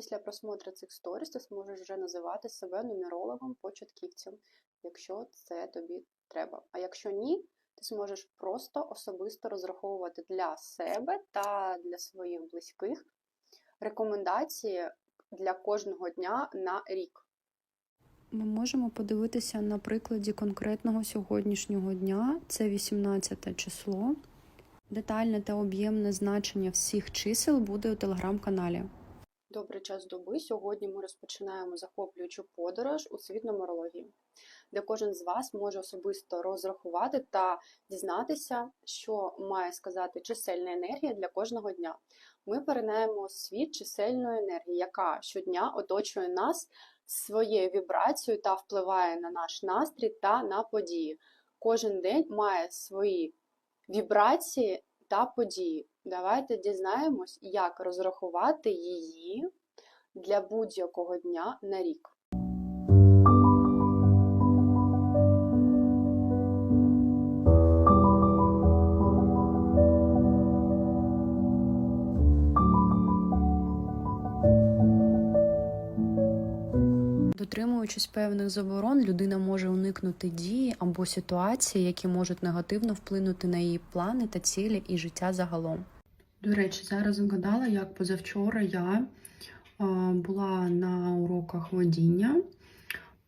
Після просмотру цих сторіс ти зможеш вже називати себе нумерологом початківцем, якщо це тобі треба. А якщо ні, ти зможеш просто особисто розраховувати для себе та для своїх близьких рекомендації для кожного дня на рік. Ми можемо подивитися на прикладі конкретного сьогоднішнього дня. Це 18 число. Детальне та об'ємне значення всіх чисел буде у телеграм-каналі. Добрий час доби. Сьогодні ми розпочинаємо захоплюючу подорож у світ нумерології, де кожен з вас може особисто розрахувати та дізнатися, що має сказати чисельна енергія для кожного дня. Ми перенаємо світ чисельної енергії, яка щодня оточує нас своєю вібрацією та впливає на наш настрій та на події. Кожен день має свої вібрації та події. Давайте дізнаємось, як розрахувати її для будь-якого дня на рік. Дотримуючись певних заборон, людина може уникнути дії або ситуації, які можуть негативно вплинути на її плани та цілі і життя загалом. До речі, зараз згадала, як позавчора я була на уроках водіння,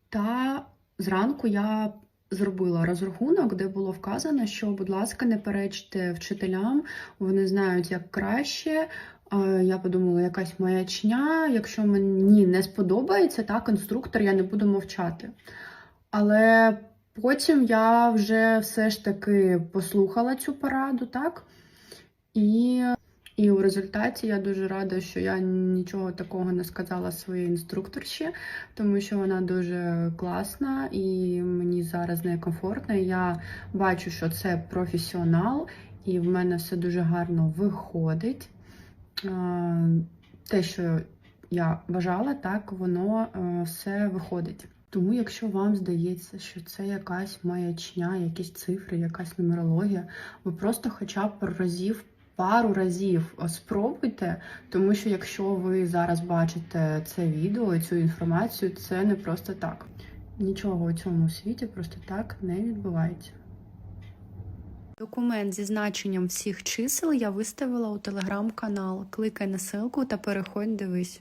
та зранку я зробила розрахунок, де було вказано, що, будь ласка, не перечте вчителям, вони знають як краще. Е, Я подумала, якась маячня. Якщо мені не сподобається так, інструктор, я не буду мовчати. Але потім я вже все ж таки послухала цю пораду, так? І, і у результаті я дуже рада, що я нічого такого не сказала своїй інструкторші, тому що вона дуже класна і мені зараз некомфортно. І Я бачу, що це професіонал, і в мене все дуже гарно виходить. Е, те, що я бажала, так воно е, все виходить. Тому, якщо вам здається, що це якась маячня, якісь цифри, якась нумерологія, ви просто хоча б разів, пару разів спробуйте, тому що якщо ви зараз бачите це відео, цю інформацію, це не просто так. Нічого у цьому світі просто так не відбувається. Документ зі значенням всіх чисел я виставила у телеграм-канал. Кликай на ссылку та переходь, дивись.